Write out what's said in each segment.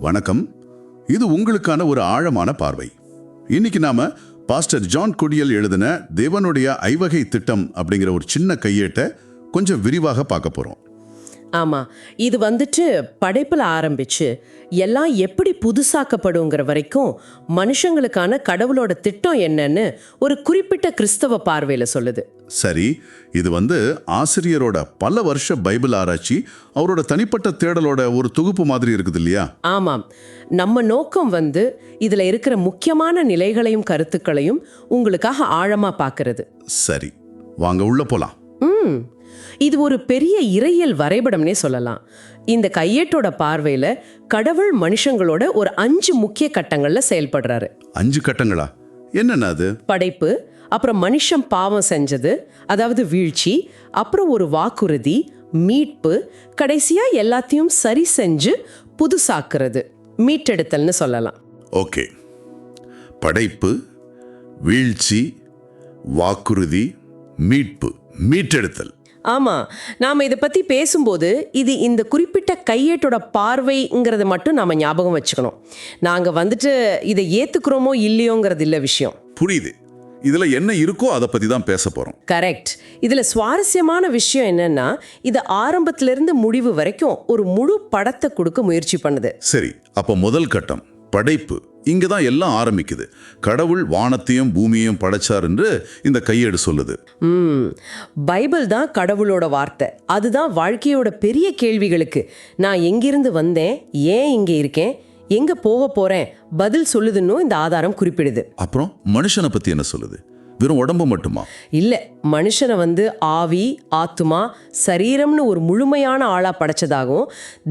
வணக்கம். இது உங்களுக்கான ஒரு ஆழமான பார்வை. இன்னைக்கு நாம பாஸ்டர் ஜான் குடியல் எழுதின தேவனுடைய ஐவகை திட்டம் அப்படிங்கிற ஒரு சின்ன கையேட்டை கொஞ்சம் விரிவாக பார்க்க போறோம். ஆமா இது வந்துட்டு படைப்புல ஆரம்பிச்சு எல்லாம் எப்படி புதுசாக்கப்படுங்கிற வரைக்கும் மனுஷங்களுக்கான கடவுளோட திட்டம் என்னன்னு ஒரு குறிப்பிட்ட கிறிஸ்தவ பார்வையில சொல்லுது. சரி இது வந்து ஆசிரியரோட பல வருஷ பைபிள் ஆராய்ச்சி அவரோட தனிப்பட்ட தேடலோட ஒரு தொகுப்பு மாதிரி இருக்குது இல்லையா? ஆமாம் நம்ம நோக்கம் வந்து இதுல இருக்கிற முக்கியமான நிலைகளையும் கருத்துக்களையும் உங்களுக்காக ஆழமா பார்க்கிறது சரி வாங்க உள்ள போலாம். ம். இது ஒரு பெரிய இறையியல் வரைபடம்னே சொல்லலாம். இந்த கையேட்டோட பார்வையில கடவுள் மனுஷங்களோட ஒரு அஞ்சு முக்கிய கட்டங்கள்ல செயல்படுறாரு. அஞ்சு கட்டங்களா? என்னென்ன அது? படைப்பு அப்புறம் மனுஷன் பாவம் செஞ்சது அதாவது வீழ்ச்சி அப்புறம் ஒரு வாக்குறுதி மீட்பு கடைசியா எல்லாத்தையும் சரி செஞ்சு புதுசாக்குறது மீட்டெடுத்தல்னு சொல்லலாம். ஓகே. படைப்பு வீழ்ச்சி வாக்குறுதி மீட்பு மீட்டெடுத்தல். ஆமா நாம இதை பத்தி பேசும்போது இது இந்த குறிப்பிட்ட கையேட்டோட பார்வைங்கிறத மட்டும் நாம ஞாபகம் வச்சுக்கணும். நாங்க வந்துட்டு இதை ஏத்துக்கிறோமோ இல்லையோங்கிறது இல்ல விஷயம். புரியுது. இதுல என்ன இருக்கோ அதை பத்தி தான் பேச போறோம். கரெக்ட். இதுல சுவாரஸ்யமான விஷயம் என்னன்னா இது ஆரம்பத்துல இருந்து முடிவு வரைக்கும் ஒரு முழு படத்தை கொடுக்க முயற்சி பண்ணுது. சரி அப்போ முதல் கட்டம் படைப்பு. இங்க தான் எல்லாம் ஆரம்பிக்குது. கடவுள் வானத்தையும் பூமியையும் படைச்சார் என்று இந்த கையேடு சொல்லுது. ம் பைபிள் தான் கடவுளோட வார்த்தை. அதுதான் வாழ்க்கையோட பெரிய கேள்விகளுக்கு. நான் எங்கிருந்து வந்தேன்? ஏன் இங்கே இருக்கேன்? எங்க போக போறேன்? பதில் சொல்லுதுன்னு இந்த ஆதாரம் குறிப்பிடுது. அப்புறம் மனுஷனை பத்தி என்ன சொல்லுது? வெறும் உடம்பு மட்டுமா? இல்ல மனுஷனை வந்து ஆவி ஆத்துமா சரீரம்னு ஒரு முழுமையான ஆளா படைச்சதாகவும்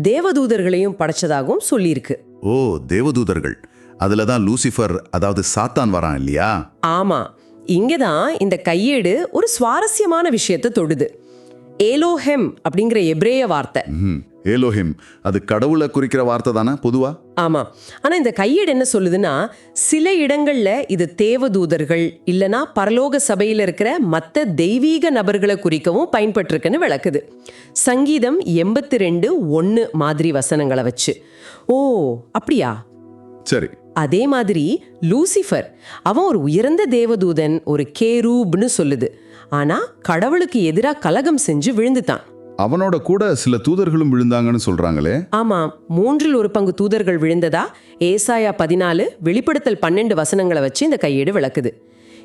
தேவதூதர்களையும் படைச்சதாகவும் சொல்லியிருக்கு. ஓ தேவதூதர்கள். அதுல தான் லூசிஃபர் அதாவது சாத்தான் வரான் இல்லையா? ஆமா. இங்கதான் இந்த கையேடு ஒரு சுவாரஸ்யமான விஷயத்தை தொடுது. ஏலோஹெம் அப்படிங்கிற எப்ரேய வார்த்தை. ம் ஏலோஹிம் அது கடவுளை குறிக்கிற வார்த்தை தானே பொதுவா? ஆமா. ஆனா இந்த கையேடு என்ன சொல்லுதுன்னா சில இடங்கள்ல இது தேவதூதர்கள் இல்லனா பரலோக சபையில இருக்கிற மத்த தெய்வீக நபர்களை குறிக்கவும் பயன்பட்டிருக்குன்னு விளக்குது. சங்கீதம் எண்பத்தி ரெண்டு ஒன்று மாதிரி வசனங்களை வச்சு. ஓ அப்படியா? சரி. அதே மாதிரி லூசிஃபர் அவன் ஒரு உயர்ந்த தேவதூதன் ஒரு கேரூப்னு சொல்லுது. ஆனா கடவுளுக்கு எதிராக கலகம் செஞ்சு விழுந்துட்டான். அவனோட கூட சில தூதர்களும் விழுந்தாங்கன்னு சொல்றாங்களே? ஆமா மூன்றில் ஒரு பங்கு தூதர்கள் விழுந்ததா ஏசாயா பதினாலு வெளிப்படுத்தல் பன்னெண்டு வசனங்களை வச்சு இந்த கையேடு விளக்குது.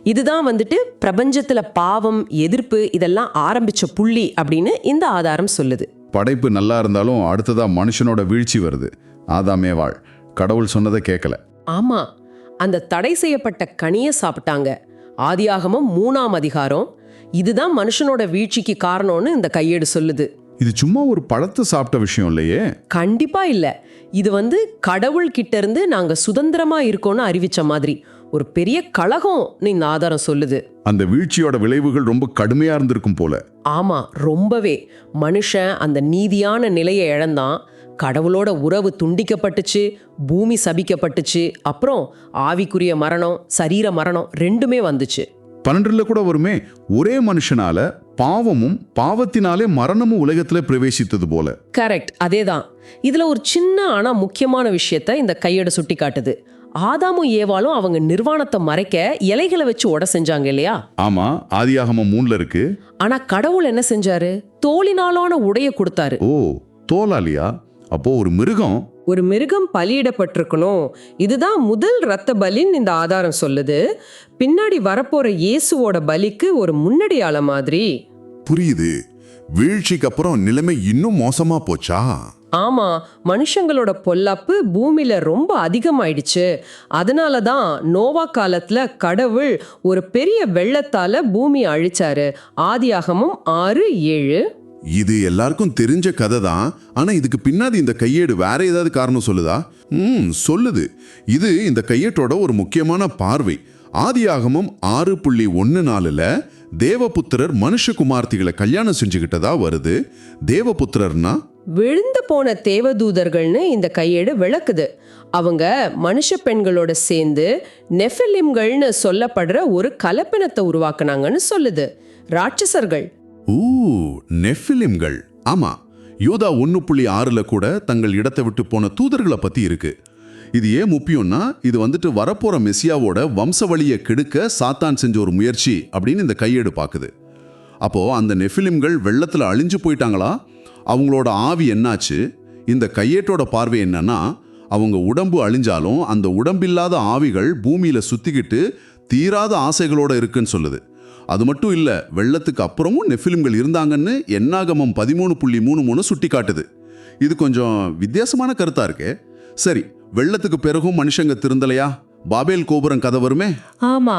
இதுதான் வந்துட்டு பிரபஞ்சத்துல பாவம் எதிர்ப்பு இதெல்லாம் ஆரம்பிச்ச புள்ளி அப்படின்னு இந்த ஆதாரம் சொல்லுது. படைப்பு நல்லா இருந்தாலும் அடுத்ததா மனுஷனோட வீழ்ச்சி வருது. ஆதாமே வாழ். கடவுள் சொன்னதை கேட்கல ஆமா அந்த தடை செய்யப்பட்ட கனியை சாப்பிட்டாங்க. ஆதியாகமம் மூணாம் அதிகாரம். இதுதான் மனுஷனோட வீழ்ச்சிக்கு காரணம்னு இந்த கையேடு சொல்லுது. இது சும்மா ஒரு பழத்தை சாப்பிட்ட விஷயம் இல்லையே? கண்டிப்பா இல்ல. இது வந்து கடவுள் கிட்ட இருந்து நாங்க சுதந்திரமா இருக்கோம்னு அறிவிச்ச மாதிரி. ஒரு பெரிய கழகம்னு இந்த ஆதாரம் சொல்லுது. அந்த வீழ்ச்சியோட விளைவுகள் ரொம்ப கடுமையா இருந்திருக்கும் போல. ஆமா ரொம்பவே. மனுஷன் அந்த நீதியான நிலையை இழந்தான். கடவுளோட உறவு துண்டிக்கப்பட்டுச்சு பூமி சபிக்கப்பட்டுச்சு அப்புறம் ஆவிக்குரிய மரணம் சரீர மரணம் ரெண்டுமே வந்துச்சு. பன்னெண்டுல கூட வருமே ஒரே மனுஷனால பாவமும் பாவத்தினாலே மரணமும் உலகத்துல பிரவேசித்தது போல. கரெக்ட் அதேதான். இதுல ஒரு சின்ன ஆனா முக்கியமான விஷயத்த இந்த கையோட சுட்டி காட்டுது. ஆதாமும் ஏவாளும் அவங்க நிர்வாணத்தை மறைக்க இலைகளை வச்சு உட செஞ்சாங்க இல்லையா? ஆமா ஆதியாகமம் மூணுல இருக்கு. ஆனா கடவுள் என்ன செஞ்சாரு? தோலினாலான உடைய கொடுத்தாரு. ஓ தோலாலியா அப்போ ஒரு மிருகம் ஒரு மிருகம் பலியிடப்பட்டிருக்கணும். இதுதான் முதல் இரத்த பலின்னு இந்த ஆதாரம் சொல்லுது. பின்னாடி வரப்போற இயேசுவோட பலிக்கு ஒரு முன்னடியாள மாதிரி. புரியுது. வீழ்ச்சிக்கு அப்புறம் நிலைமை இன்னும் மோசமா போச்சா? ஆமா மனுஷங்களோட பொல்லாப்பு பூமியில ரொம்ப அதிகமாயிடுச்சு. அதனால தான் நோவா காலத்துல கடவுள் ஒரு பெரிய வெள்ளத்தால பூமியை அழிச்சாரு. ஆதியாகமும் ஆறு ஏழு. இது எல்லாருக்கும் தெரிஞ்ச கதை தான் ஆனால் இதுக்கு பின்னாடி இந்த கையேடு வேற ஏதாவது காரணம் சொல்லுதா? ம் சொல்லுது. இது இந்த கையேட்டோட ஒரு முக்கியமான பார்வை. ஆதியாகமம் ஆறு புள்ளி ஒன்று நாலில் தேவபுத்திரர் மனுஷகுமார்த்திகளை கல்யாணம் செஞ்சுக்கிட்டதா வருது. தேவபுத்திரர்னா? விழுந்து போன தேவதூதர்கள்னு இந்த கையேடு விளக்குது. அவங்க மனுஷ பெண்களோட சேர்ந்து நெஃபிலிம்கள்னு சொல்லப்படுற ஒரு கலப்பினத்தை உருவாக்குனாங்கன்னு சொல்லுது. ராட்சசர்கள். ஊ நெஃபிலிம்கள். ஆமா யோதா ஒன்று புள்ளி ஆறுல கூட தங்கள் இடத்தை விட்டு போன தூதர்களை பத்தி இருக்கு. இது ஏன் முக்கியம்னா இது வந்துட்டு வரப்போற மெசியாவோட வம்சவழியை கெடுக்க சாத்தான் செஞ்ச ஒரு முயற்சி அப்படின்னு இந்த கையேடு பாக்குது. அப்போ அந்த நெஃபிலிம்கள் வெள்ளத்துல அழிஞ்சு போயிட்டாங்களா? அவங்களோட ஆவி என்னாச்சு? இந்த கையேட்டோட பார்வை என்னன்னா அவங்க உடம்பு அழிஞ்சாலும் அந்த உடம்பில்லாத ஆவிகள் பூமியில சுத்திக்கிட்டு தீராத ஆசைகளோட இருக்குன்னு சொல்லுது. அது மட்டும் இல்ல வெள்ளத்துக்கு அப்புறமும் நெஃபிலிம்கள் இருந்தாங்கன்னு என்னாகமம் பதிமூணு புள்ளி மூணு மூணு சுட்டி காட்டுது இது கொஞ்சம் வித்தியாசமான கருத்தா இருக்கே. சரி வெள்ளத்துக்கு பிறகும் மனுஷங்க திருந்தலையா? பாபேல் கோபுரம் கதை வருமே? ஆமா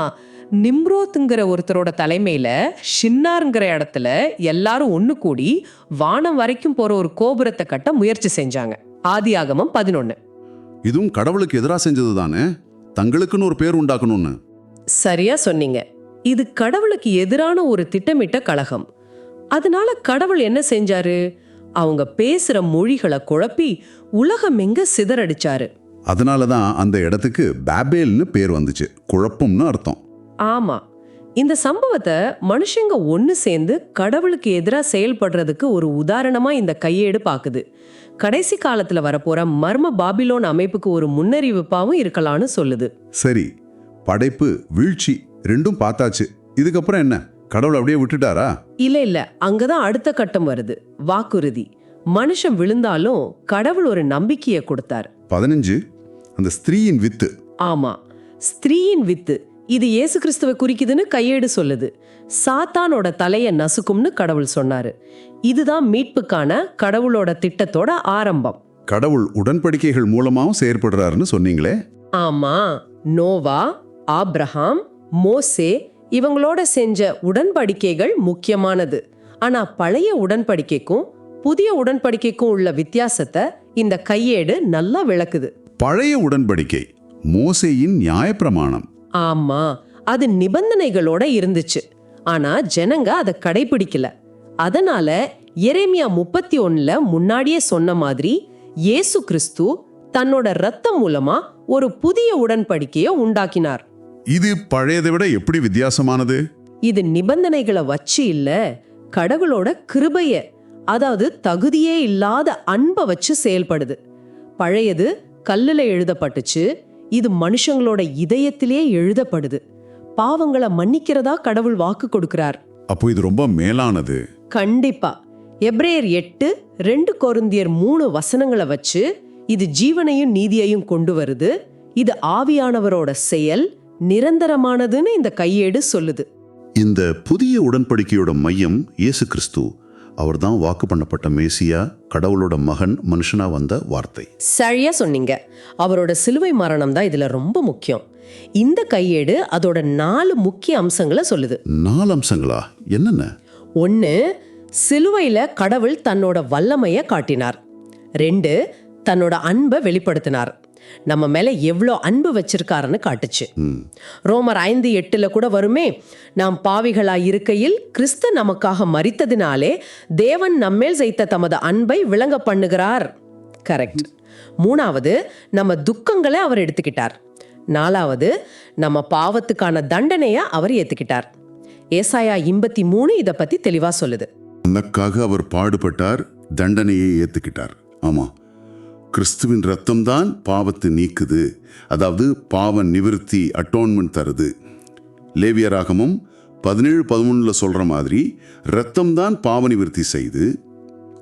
நிம்ரோத்துங்கிற ஒருத்தரோட தலைமையில ஷின்னாருங்கிற இடத்துல எல்லாரும் ஒண்ணு கூடி வானம் வரைக்கும் போற ஒரு கோபுரத்தை கட்ட முயற்சி செஞ்சாங்க. ஆதியாகமம் பதினொன்னு. இதுவும் கடவுளுக்கு எதிராக செஞ்சது தானே தங்களுக்குன்னு ஒரு பேர் உண்டாக்கணும்னு. சரியா சொன்னீங்க. இது கடவுளுக்கு எதிரான ஒரு திட்டமிட்ட கழகம். அதனால கடவுள் என்ன செஞ்சாரு? அவங்க பேசுற மொழிகளை குழப்பி உலகம் எங்க சிதறடிச்சாரு. அதனால தான் அந்த இடத்துக்கு பாபேல்னு பேர் வந்துச்சு. குழப்பம்னு அர்த்தம். ஆமா. இந்த சம்பவத்தை மனுஷங்க ஒன்று சேர்ந்து கடவுளுக்கு எதிராக செயல்படுறதுக்கு ஒரு உதாரணமா இந்த கையேடு பாக்குது. கடைசி காலத்துல வரப்போற மர்ம பாபிலோன் அமைப்புக்கு ஒரு முன்னறிவிப்பாவும் இருக்கலாம்னு சொல்லுது. சரி படைப்பு வீழ்ச்சி ரெண்டும் பார்த்தாச்சு. இதுக்கப்புறம் என்ன? கடவுள் அப்படியே விட்டுட்டாரா? இல்ல இல்ல. அங்கதான் அடுத்த கட்டம் வருது. வாக்குறுதி. மனுஷன் விழுந்தாலும் கடவுள் ஒரு நம்பிக்கையை கொடுத்தார். பதினஞ்சு. அந்த ஸ்திரீயின் வித்து. ஆமா. ஸ்திரீயின் வித்து. இது இயேசு கிறிஸ்துவை குறிக்குதுன்னு கையேடு சொல்லுது. சாத்தானோட தலைய நசுக்கும்னு கடவுள் சொன்னாரு. இதுதான் மீட்புக்கான கடவுளோட திட்டத்தோட ஆரம்பம். கடவுள் உடன்படிக்கைகள் மூலமாவும் செயற்படுறாருன்னு சொன்னீங்களே? ஆமா. நோவா ஆப்ரஹாம் மோசே இவங்களோட செஞ்ச உடன்படிக்கைகள் முக்கியமானது. ஆனா பழைய உடன்படிக்கைக்கும் புதிய உடன்படிக்கைக்கும் உள்ள வித்தியாசத்தை இந்த கையேடு நல்லா விளக்குது. பழைய உடன்படிக்கை மோசேயின் நியாயப்பிரமாணம். ஆமா அது நிபந்தனைகளோட இருந்துச்சு. ஆனா ஜனங்க அதை கடைபிடிக்கல. அதனால எரேமியா முப்பத்தி ஒண்ணுல முன்னாடியே சொன்ன மாதிரி இயேசு கிறிஸ்து தன்னோட ரத்தம் மூலமா ஒரு புதிய உடன்படிக்கையை உண்டாக்கினார். இது பழையதை விட எப்படி வித்தியாசமானது? இது நிபந்தனைகளை வச்சு இல்ல கடவுளோட கிருபைய அதாவது தகுதியே இல்லாத அன்பை வச்சு செயல்படுது. பழையது கல்லுல எழுதப்பட்டுச்சு இது மனுஷங்களோட இதயத்திலே எழுதப்படுது. பாவங்களை மன்னிக்கிறதா கடவுள் வாக்கு கொடுக்கிறார். அப்போ இது ரொம்ப மேலானது. கண்டிப்பா. எப்ரேயர் எட்டு ரெண்டு கொருந்தியர் மூணு வசனங்களை வச்சு இது ஜீவனையும் நீதியையும் கொண்டு வருது. இது ஆவியானவரோட செயல் நிரந்தரமானதுன்னு இந்த கையேடு சொல்லுது. இந்த புதிய உடன்படிக்கையோட மையம் இயேசு கிறிஸ்து. அவர்தான் வாக்கு பண்ணப்பட்ட மேசியா கடவுளோட மகன் மனுஷனா வந்த வார்த்தை. சரியா சொன்னீங்க. அவரோட சிலுவை மரணம் தான் இதுல ரொம்ப முக்கியம். இந்த கையேடு அதோட நாலு முக்கிய அம்சங்களை சொல்லுது. நாலு அம்சங்களா? என்னென்ன? ஒன்று சிலுவையில கடவுள் தன்னோட வல்லமைய காட்டினார். ரெண்டு தன்னோட அன்பை வெளிப்படுத்தினார். நம்ம மேலே எவ்வளோ அன்பு வச்சிருக்காருன்னு காட்டுச்சு. ரோமர் ஐந்து எட்டில் கூட வருமே நாம் பாவிகளாய் இருக்கையில் கிறிஸ்து நமக்காக மறித்ததினாலே தேவன் நம்மேல் செய்த தமது அன்பை விளங்க பண்ணுகிறார். கரெக்ட் மூணாவது நம்ம துக்கங்களை அவர் எடுத்துக்கிட்டார். நாலாவது நம்ம பாவத்துக்கான தண்டனையை அவர் ஏத்துக்கிட்டார். ஏசாயா எண்பத்தி மூணு இதை பத்தி தெளிவா சொல்லுது. உனக்காக அவர் பாடுபட்டார் தண்டனையை ஏத்துக்கிட்டார். ஆமா. கிறிஸ்துவின் ரத்தம்தான் பாவத்தை நீக்குது. அதாவது பாவ நிவிருத்தி அட்டோன்மெண்ட் தருது. லேவியராகமும் பதினேழு பதிமூணுல சொல்கிற மாதிரி ரத்தம்தான் பாவ நிவிருத்தி செய்து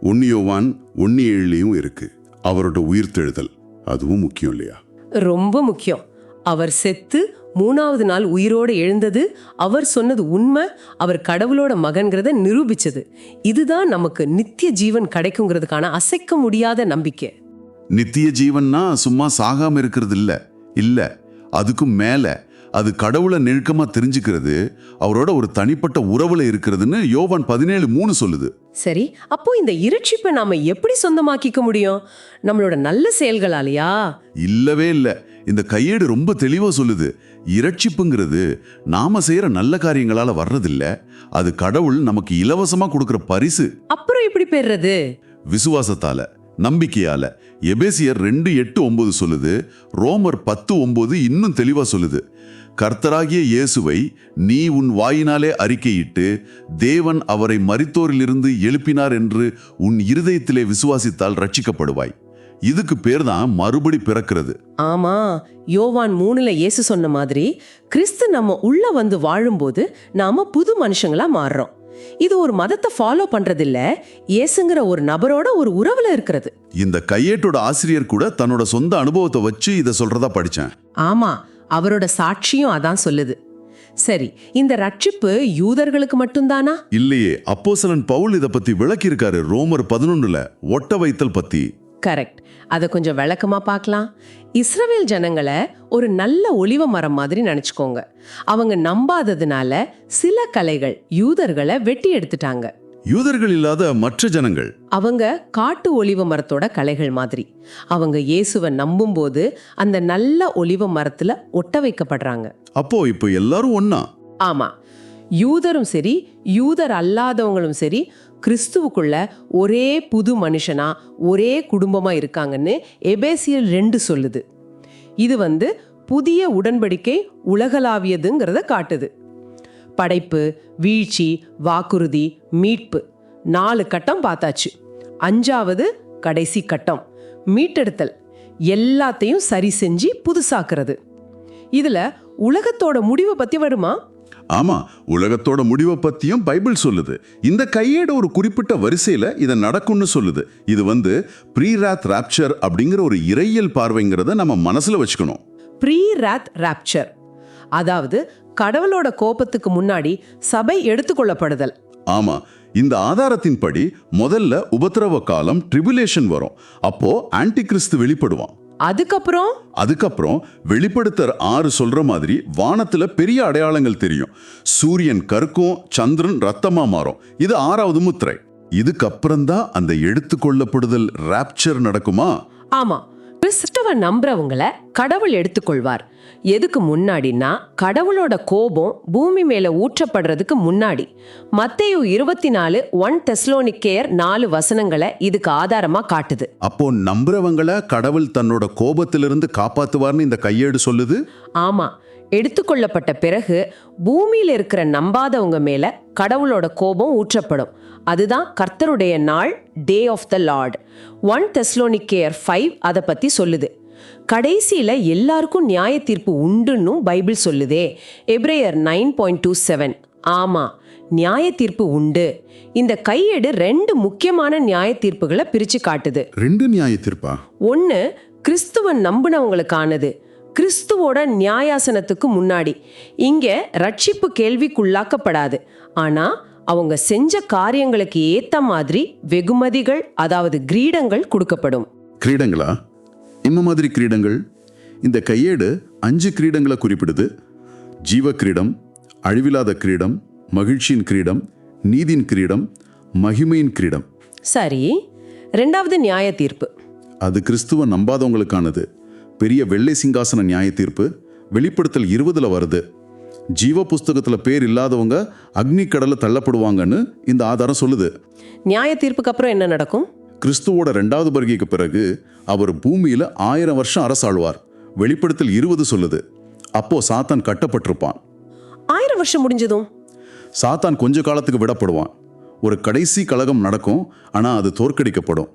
ஒன்னியோவான் ஒன்னி ஏழுலையும் இருக்கு. அவரோட உயிர்த்தெழுதல். அதுவும் முக்கியம் இல்லையா? ரொம்ப முக்கியம். அவர் செத்து மூணாவது நாள் உயிரோடு எழுந்தது. அவர் சொன்னது உண்மை. அவர் கடவுளோட மகன்கிறத நிரூபிச்சது. இதுதான் நமக்கு நித்திய ஜீவன் கிடைக்குங்கிறதுக்கான அசைக்க முடியாத நம்பிக்கை. நித்திய ஜீவன்னா சும்மா சாகாம இருக்கிறது இல்ல. இல்ல. அதுக்கும் மேல அது கடவுளை நெருக்கமா தெரிஞ்சுக்கிறது அவரோட ஒரு தனிப்பட்ட உறவுல இருக்கிறதுன்னு யோவான் பதினேழு மூணு சொல்லுது. சரி அப்போ இந்த இரட்சிப்பை நாம எப்படி சொந்தமாக்கிக்க முடியும்? நம்மளோட நல்ல செயல்களாலையா? இல்லவே இல்ல. இந்த கையேடு ரொம்ப தெளிவா சொல்லுது. இரட்சிப்புங்கிறது நாம செய்யற நல்ல காரியங்களால வர்றதில்ல. அது கடவுள் நமக்கு இலவசமா கொடுக்கிற பரிசு. அப்புறம் எப்படி பெறுறது? விசுவாசத்தால. நம்பிக்கையால. எபேசியர் ரெண்டு எட்டு ஒன்பது சொல்லுது ரோமர் பத்து ஒன்பது இன்னும் தெளிவா சொல்லுது. கர்த்தராகிய இயேசுவை நீ உன் வாயினாலே அறிக்கையிட்டு தேவன் அவரை மறித்தோரிலிருந்து எழுப்பினார் என்று உன் இருதயத்திலே விசுவாசித்தால் ரட்சிக்கப்படுவாய் இதுக்கு பேர் தான் மறுபடி பிறக்கிறது. ஆமா யோவான் மூணுல இயேசு சொன்ன மாதிரி கிறிஸ்து நம்ம உள்ள வந்து வாழும்போது நாம புது மனுஷங்களா மாறுறோம். இது ஒரு மதத்தை ஃபாலோ பண்றதில்ல. இயேசுங்கிற ஒரு நபரோட ஒரு உறவுல இருக்கிறது. இந்த கையேட்டோட ஆசிரியர் கூட தன்னோட சொந்த அனுபவத்தை வச்சு இதை சொல்றதா படிச்சேன். ஆமா அவரோட சாட்சியும் அதான் சொல்லுது. சரி இந்த ரட்சிப்பு யூதர்களுக்கு மட்டும்தானா? இல்லையே அப்போஸ்தலன் பவுல் இதை பத்தி விளக்கியிருக்காரு ரோமர் பதினொன்னுல ஒட்ட வைத்தல் பத்தி. கரெக்ட் அதை கொஞ்சம் விளக்கமா பார்க்கலாம். இஸ்ரவேல் ஜனங்களை ஒரு நல்ல ஒளிவ மரம் மாதிரி நினைச்சுக்கோங்க. அவங்க நம்பாததுனால சில கலைகள் யூதர்களை வெட்டி எடுத்துட்டாங்க. யூதர்கள் இல்லாத மற்ற ஜனங்கள். அவங்க காட்டு ஒலிவ மரத்தோட கலைகள் மாதிரி. அவங்க இயேசுவை நம்பும்போது அந்த நல்ல ஒலிவ மரத்துல ஒட்ட வைக்கப்படுறாங்க. அப்போ இப்போ எல்லாரும் ஒன்னா ஆமா. யூதரும் சரி யூதர் அல்லாதவங்களும் சரி கிறிஸ்துவுக்குள்ள ஒரே புது மனுஷனா ஒரே குடும்பமா இருக்காங்கன்னு எபேசியல் ரெண்டு சொல்லுது. இது வந்து புதிய உடன்படிக்கை உலகளாவியதுங்கிறத காட்டுது. படைப்பு வீழ்ச்சி வாக்குறுதி மீட்பு நாலு கட்டம் பார்த்தாச்சு. அஞ்சாவது கடைசி கட்டம் மீட்டெடுத்தல். எல்லாத்தையும் சரி செஞ்சு புதுசாக்குறது. இதில் உலகத்தோட முடிவை பற்றி வருமா? ஆமா உலகத்தோட முடிவை பத்தியும் பைபிள் சொல்லுது. இந்த கையேடு ஒரு குறிப்பிட்ட வரிசையில இதை நடக்கும்னு சொல்லுது. இது வந்து ப்ரீராத் ராப்சர் அப்படிங்கிற ஒரு இறையியல் பார்வைங்கிறத நம்ம மனசுல வச்சுக்கணும். ப்ரீ ராத் ராப்சர் அதாவது கடவுளோட கோபத்துக்கு முன்னாடி சபை எடுத்துக்கொள்ளப்படுதல். ஆமா இந்த ஆதாரத்தின்படி முதல்ல உபத்திரவ காலம் ட்ரிபுலேஷன் வரும். அப்போ ஆன்டி கிறிஸ்து வெளிப்படுவான். அதுக்கப்புறம்? அதுக்கப்புறம் வெளிப்படுத்தர் ஆறு சொல்ற மாதிரி வானத்துல பெரிய அடையாளங்கள் தெரியும். சூரியன் கருக்கும் சந்திரன் ரத்தமா மாறும். இது ஆறாவது முத்திரை. இதுக்கப்புறம் தான் அந்த எடுத்துக்கொள்ளப்படுதல் ராப்சர் நடக்குமா? ஆமா. கிறிஸ்தவ நம்புறவங்கள கடவுள் எடுத்துக்கொள்வார். எதுக்கு முன்னாடின்னா கடவுளோட கோபம் பூமி மேல ஊற்றப்படுறதுக்கு முன்னாடி. மத்தேயு இருபத்தி நாலு ஒன் தெஸ்லோனிக்கேயர் நாலு வசனங்களை இதுக்கு ஆதாரமா காட்டுது. அப்போ நம்புறவங்கள கடவுள் தன்னோட கோபத்திலிருந்து காப்பாத்துவார்னு இந்த கையேடு சொல்லுது? ஆமா. எடுத்துக்கொள்ளப்பட்ட பிறகு பூமியில இருக்கிற நம்பாதவங்க மேல கடவுளோட கோபம் ஊற்றப்படும். அதுதான் கர்த்தருடைய நாள் day of the Lord one தெஸ்லோனிக்கேயர் five அதை பத்தி சொல்லுது. கடைசியில எல்லாருக்கும் நியாய தீர்ப்பு உண்டுன்னும் பைபிள் சொல்லுதே. எப்ரேயர் நைன் பாயிண்ட் டூ செவன் ஆமா நியாய தீர்ப்பு உண்டு. இந்த கையேடு ரெண்டு முக்கியமான நியாய தீர்ப்புகளை பிரிச்சு காட்டுது. ரெண்டு நியாய தீர்ப்பா ஒன்று கிறிஸ்துவன் நம்பினவங்களுக்கானது. கிறிஸ்துவோட நியாயாசனத்துக்கு முன்னாடி. இங்க ரட்சிப்பு கேள்விக்குள்ளாக்கப்படாது. ஆனா அவங்க செஞ்ச காரியங்களுக்கு ஏத்த மாதிரி வெகுமதிகள் அதாவது கிரீடங்கள் கொடுக்கப்படும். கிரீடங்களா? என்ன மாதிரி கிரீடங்கள்? இந்த கையேடு அஞ்சு கிரீடங்களை குறிப்பிடுது. ஜீவ கிரீடம் அழிவில்லாத கிரீடம் மகிழ்ச்சியின் கிரீடம் நீதியின் கிரீடம் மகிமையின் கிரீடம். சரி ரெண்டாவது நியாய தீர்ப்பு அது கிறிஸ்துவ நம்பாதவங்களுக்கானது. பெரிய வெள்ளை சிங்காசன நியாய தீர்ப்பு வெளிப்படுத்தல் இருபதுல வருது. ஜீவ புஸ்தகத்துல பேர் இல்லாதவங்க அக்னி கடல்ல தள்ளப்படுவாங்கன்னு இந்த ஆதாரம் சொல்லுது. நியாய தீர்ப்புக்கு அப்புறம் என்ன நடக்கும்? கிறிஸ்துவோட ரெண்டாவது வருகைக்கு பிறகு அவர் பூமியில ஆயிரம் வருஷம் அரசாழ்வார் வெளிப்படுத்தல் இருபது சொல்லுது. அப்போ சாத்தான் கட்டப்பட்டிருப்பான். ஆயிரம் வருஷம் முடிஞ்சதும்? சாத்தான் கொஞ்ச காலத்துக்கு விடப்படுவான். ஒரு கடைசி கழகம் நடக்கும் ஆனா அது தோற்கடிக்கப்படும்.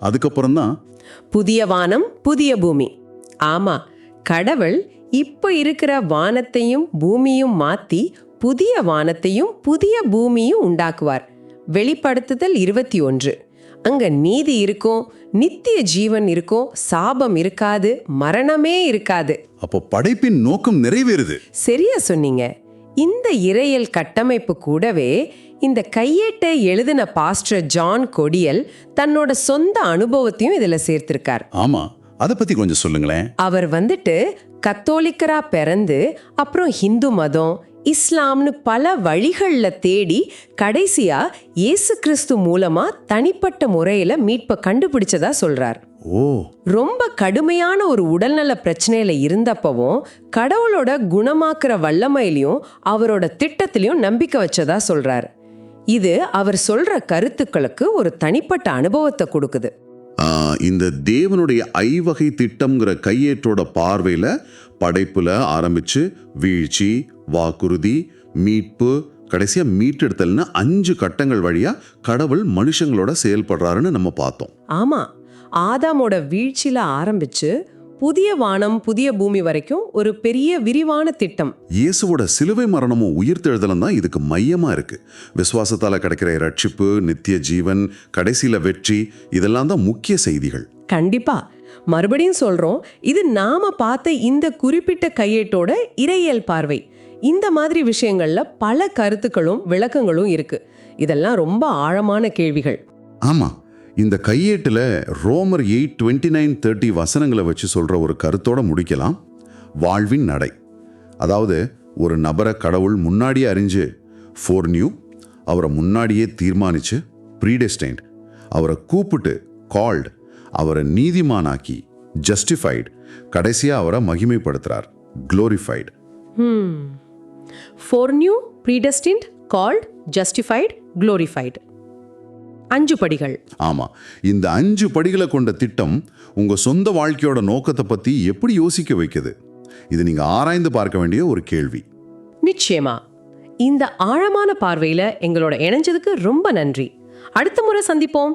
அதுக்கப்புறம் தான் புதிய வானம் புதிய பூமி. ஆமா கடவுள் இப்போ இருக்கிற வானத்தையும் பூமியும் மாத்தி புதிய வானத்தையும் புதிய பூமியும் உண்டாக்குவார். வெளிப்படுத்துதல் இருபத்தி ஒன்று அங்க நீதி இருக்கும் நித்திய ஜீவன் இருக்கும் சாபம் இருக்காது மரணமே இருக்காது. அப்போ படைப்பின் நோக்கம் நிறைவேறுது. சரியா சொன்னீங்க. இந்த இறையல் கட்டமைப்பு கூடவே இந்த கையேட்டை எழுதின பாஸ்டர் ஜான் கொடியல் தன்னோட சொந்த அனுபவத்தையும் இதுல சேர்த்திருக்கார். ஆமா அதை பத்தி கொஞ்சம் சொல்லுங்களேன். அவர் வந்துட்டு கத்தோலிக்கரா பிறந்து அப்புறம் ஹிந்து மதம் இஸ்லாம்னு பல வழிகளில் தேடி கடைசியா இயேசு கிறிஸ்து மூலமா தனிப்பட்ட முறையில மீட்பை கண்டுபிடிச்சதா சொல்றார். ஓ. ரொம்ப கடுமையான ஒரு உடல்நல பிரச்சனையில இருந்தப்பவும் கடவுளோட குணமாக்குற வல்லமையிலையும் அவரோட திட்டத்திலையும் நம்பிக்கை வச்சதா சொல்றார். இது அவர் சொல்ற கருத்துக்களுக்கு ஒரு தனிப்பட்ட அனுபவத்தை கொடுக்குது. இந்த தேவனுடைய ஐவகை திட்டம்ங்கிற கையேற்றோட பார்வையில் படைப்பில் ஆரம்பித்து வீழ்ச்சி வாக்குறுதி மீட்பு கடைசியாக மீட்டெடுத்தல்னு அஞ்சு கட்டங்கள் வழியாக கடவுள் மனுஷங்களோட செயல்படுறாருன்னு நம்ம பார்த்தோம். ஆமாம் ஆதாமோட வீழ்ச்சியில் ஆரம்பித்து புதிய வானம் புதிய பூமி வரைக்கும் ஒரு பெரிய விரிவான திட்டம். இயேசுவோட சிலுவை மரணமும் உயிர்த்தெழுதலும் தான் இதுக்கு மையமா இருக்கு. விசுவாசத்தால கிடைக்கிற ரட்சிப்பு நித்திய ஜீவன் கடைசியில வெற்றி இதெல்லாம் தான் முக்கிய செய்திகள். கண்டிப்பா. மறுபடியும் சொல்றோம் இது நாம பார்த்த இந்த குறிப்பிட்ட கையேட்டோட இறையியல் பார்வை. இந்த மாதிரி விஷயங்கள்ல பல கருத்துக்களும் விளக்கங்களும் இருக்கு. இதெல்லாம் ரொம்ப ஆழமான கேள்விகள். ஆமா. இந்த கையேட்டுல ரோமர் எயிட் டுவெண்ட்டி நைன் தேர்ட்டி வசனங்களை வச்சு சொல்கிற ஒரு கருத்தோட முடிக்கலாம். வாழ்வின் நடை. அதாவது ஒரு நபரை கடவுள் முன்னாடியே அறிஞ்சு ஃபோர் நியூ அவரை முன்னாடியே தீர்மானிச்சு ப்ரீடெஸ்டைன்ட் அவரை கூப்பிட்டு கால்டு அவரை நீதிமானாக்கி ஜஸ்டிஃபைடு கடைசியா அவரை மகிமைப்படுத்துறார் glorified foreknew predestined called justified glorified அஞ்சு படிகள். ஆமா. இந்த அஞ்சு படிகளை கொண்ட திட்டம் உங்க சொந்த வாழ்க்கையோட நோக்கத்தை பத்தி எப்படி யோசிக்க வைக்குது? இது நீங்க ஆராய்ந்து பார்க்க வேண்டிய ஒரு கேள்வி. நிச்சயமா. இந்த ஆழமான பார்வையில எங்களோட இணைஞ்சதுக்கு ரொம்ப நன்றி. அடுத்த முறை சந்திப்போம்.